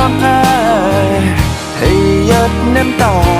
ร้องไห้ให้หยดน้ำตา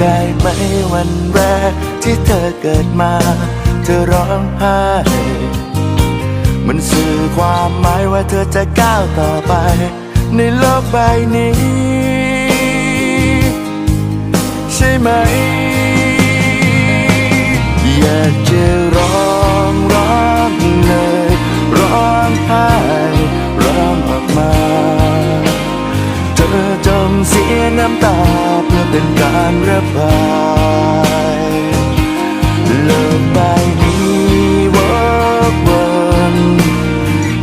ได้ไหมวันแรกที่เธอเกิดมา เธอร้องไห้มันสื่อความหมายว่าเธอจะก้าวต่อไป ในโลกใบนี้ ใช่ไหม อยากจะร้องร้องเลยร้องไห้ร้องออกมา เธอจงเสียน้ำตา การระบายโลกใบนี้วกวน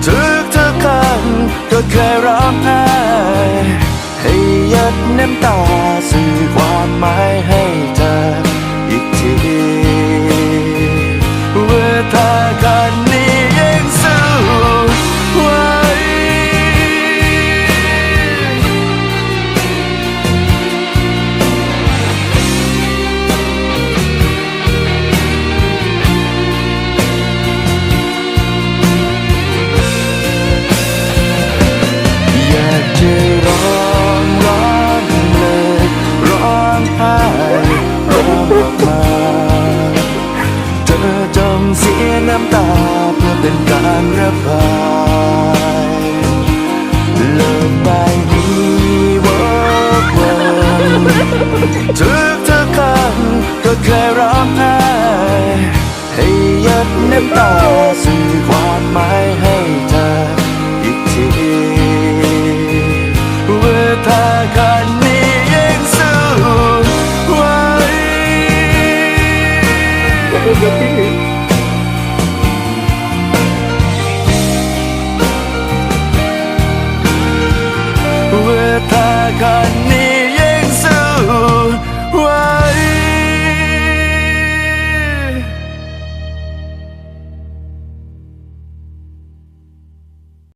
ทุกทุกคนก็เคยร้องไห้ให้ยัดน้ำตาสื่อความหมายให้เธออีกที น้ำตาเพื่อเป็นการระบายโลกใบนี้วกวนทุกทุกๆคนก็เคยร้องไห้ให้หยดน้ำตาสื่อความหมายให้เธออีกทีว่าถ้าคนนี้ยังสู้ไหว ว่าถ้าคน